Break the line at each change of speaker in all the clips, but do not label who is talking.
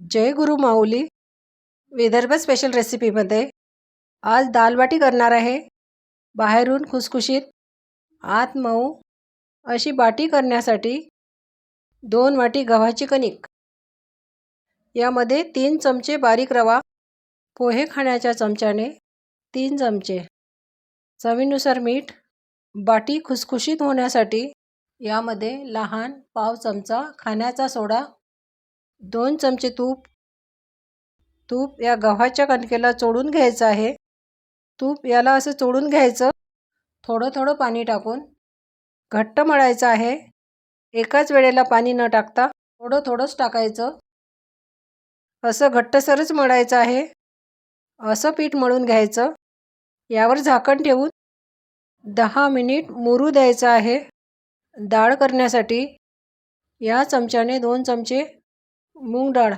जय गुरु माऊली. Vidarbha special रेसिपीमध्ये आज दालबाटी करणार आहे. बाहेरून खुसखुशीत आत मऊ अशी बाटी करण्यासाठी दोन वाटी गव्हाची कणिक. यामध्ये तीन चमचे बारीक रवा पोहे खाण्याच्या चमच्याने तीन चमचे. चवीनुसार मीठ बाटी खुसखुशीत होण्यासाठी यामध्ये लहान पाव चमचा खाण्याचा सोडा दोन चमचे तूप. तूप या गव्हाच्या कणकेला चोडून घ्यायचं आहे. तूप याला असं चोडून घ्यायचं. थोडं थोडं पाणी टाकून घट्ट मळायचं आहे. एकाच वेळेला पाणी न टाकता थोडं थोडंच टाकायचं. असं घट्टसरच मळायचं आहे. असं पीठ मळून घ्यायचं. यावर झाकण ठेवून दहा मिनिट मुरू द्यायचं आहे. डाळ करण्यासाठी या चमच्याने दोन चमचे मूग डाळ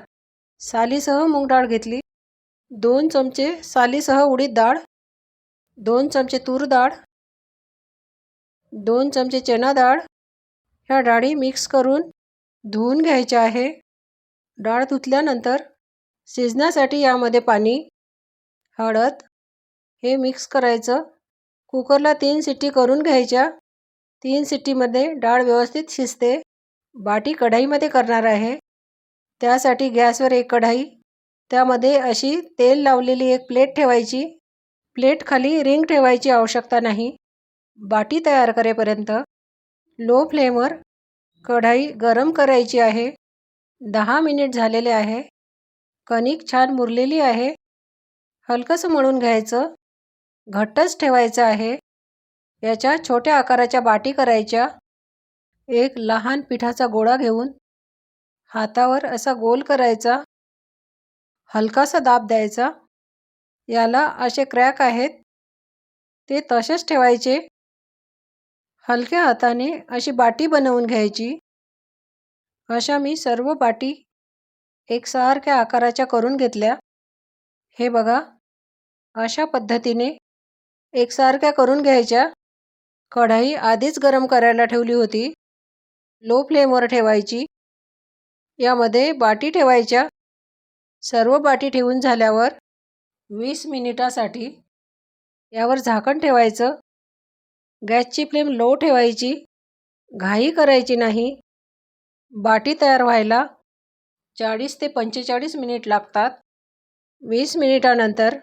सालीसह मूग डाळ घेतली. दोन चमचे सालीसह उडीद डाळ. दोन चमचे तूर डाळ. दोन चमचे चणा डाळ. ह्या डाळी मिक्स करून धुवून घ्यायच्या आहे. डाळ धुतल्यानंतर शिजण्यासाठी यामध्ये पाणी हळद हे मिक्स करायचं. कुकरला तीन सिट्टी करून घ्यायच्या. तीन सिट्टीमध्ये डाळ व्यवस्थित शिजते. बाटी कढाईमध्ये करणार आहे. त्यासाठी गॅसवर एक कढाई त्यामध्ये अशी तेल लावलेली एक प्लेट ठेवायची. प्लेट खाली रिंग ठेवायची आवश्यकता नाही. बाटी तयार करेपर्यंत लो फ्लेमवर कढाई गरम करायची आहे. दहा मिनिट झालेले आहे. कणिक छान मुरलेली आहे. हलकंसं मळून घ्यायचं. घट्टच ठेवायचं आहे. याच्या छोट्या आकाराच्या बाटी करायच्या. एक लहान पिठाचा गोळा घेऊन हातावर असा गोल करायचा. हलकासा दाब द्यायचा. याला असे क्रॅक आहेत. ते तसेच ठेवायचे. हलक्या हाताने अशी बाटी बनवून घ्यायची. अशा मी सर्व बाटी एकसारख्या आकाराच्या करून घेतल्या. हे बघा. अशा पद्धतीने एकसारख्या करून घ्यायच्या. कढाई आधीच गरम करायला ठेवली होती. लो फ्लेमवर ठेवायची. यामध्ये बाटी ठेवायच्या. सर्व बाटी ठेवून झाल्यावर वीस मिनिटासाठी यावर झाकण ठेवायचं. गॅसची फ्लेम लो ठेवायची. घाई करायची नाही. बाटी तयार व्हायला चाळीस ते पंचेचाळीस मिनिट लागतात. वीस मिनिटानंतर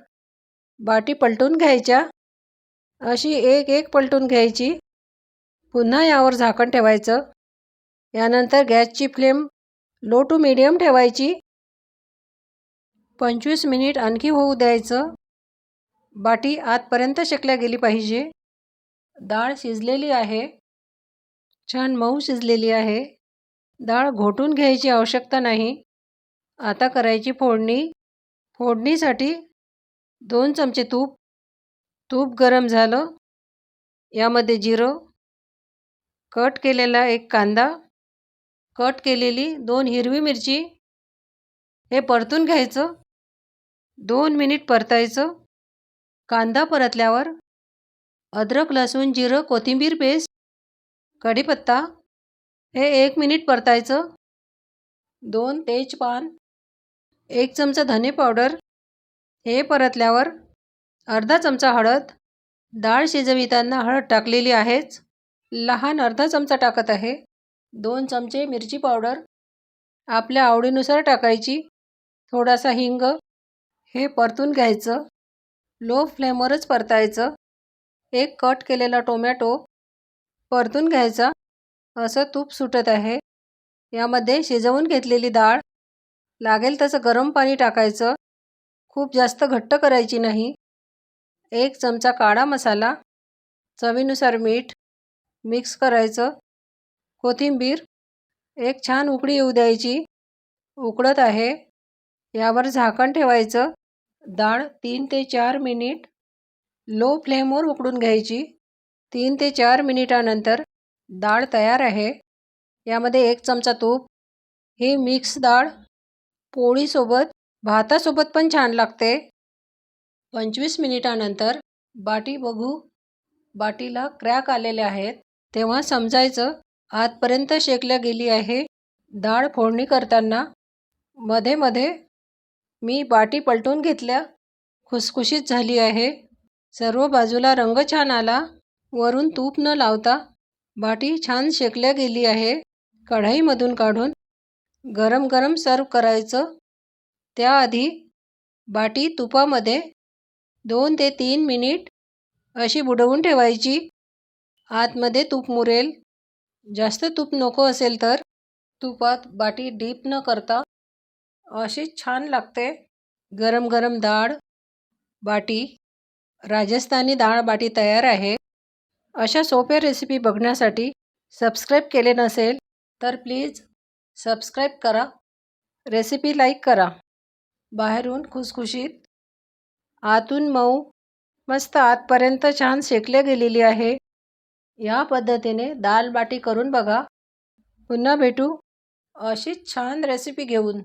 बाटी पलटून घ्यायच्या. अशी एक एक पलटून घ्यायची. पुन्हा यावर झाकण ठेवायचं. यानंतर गॅसची फ्लेम लो टू मीडियम ठेवायची. पंचवीस मिनिट आणखी होऊ द्यायचं. बाटी आतपर्यंत शेकल्या गेली पाहिजे. डाळ शिजलेली आहे. छान मऊ शिजलेली आहे. डाळ घोटून घ्यायची आवश्यकता नाही. आता करायची फोडणी. फोडणीसाठी दोन चमचे तूप. तूप गरम झालं. यामध्ये जिरं. कट केलेला एक कांदा. कट केलेली दोन हिरवी मिरची. हे परतून घ्यायचं. दोन मिनिट परतायचं. कांदा परतल्यावर अद्रक लसूण जिरं कोथिंबीर पेस्ट कढीपत्ता हे एक मिनिट परतायचं. दोन तेजपान एक चमचा धने पावडर हे परतल्यावर अर्धा चमचा हळद. डाळ शिजविताना हळद टाकलेली आहेच. लहान अर्धा चमचा टाकत आहे. दोन चमचे मिरची पावडर आपल्या आवडीनुसार टाकायची. थोडासा हिंग हे परतून घ्यायचं. लो फ्लेमवरच परतायचं. एक कट केलेला टोमॅटो परतून घ्यायचा. असं तूप सुटत आहे. यामध्ये शिजवून घेतलेली डाळ लागेल तसं गरम पाणी टाकायचं. खूप जास्त घट्ट करायची नाही. एक चमचा काळा मसाला चवीनुसार मीठ मिक्स करायचं. कोथिंबीर एक छान उकळी येऊ द्यायची. उकडत आहे. यावर झाकण ठेवायचं. डाळ तीन ते चार मिनिट लो फ्लेमवर उकडून घ्यायची. तीन ते चार मिनिटानंतर डाळ तयार आहे. यामध्ये एक चमचा तूप ही मिक्स डाळ पोळीसोबत भातासोबत पण छान लागते. पंचवीस मिनिटानंतर बाटी बघू. बाटीला क्रॅक आलेले आहेत. तेव्हा समजायचं. आतपर्यंत शेकल्या गेली आहे. डाळ फोडणी करताना मध्ये मध्ये मी बाटी पलटून घेतल्या. खुसखुशीत झाली आहे. सर्व बाजूला रंग छान आला. वरून तूप न लावता बाटी छान शेकल्या गेली आहे. कढाईमधून काढून गरम गरम सर्व करायचं. त्याआधी बाटी तुपामध्ये दोन ते तीन मिनिट अशी बुडवून ठेवायची. आतमध्ये तूप मुरेल. जास्त तूप नको असेल तर? तुपात बाटी डीप न करता अशी छान लागते. गरम गरम डाळ बाटी राजस्थानी डाळ बाटी तयार आहे. अशा सोप्या रेसिपी बघण्यासाठी सबस्क्राईब केले नसेल तर प्लीज सबस्क्राईब करा. रेसिपी लाईक करा. बाहेरून खुसखुशीत आतून मऊ मस्त आतपर्यंत छान शेकल्या गेलेली आहे. या पद्धतीने दाल बाटी करून बघा. पुन्हा भेटू अशीच छान रेसिपी घेऊन.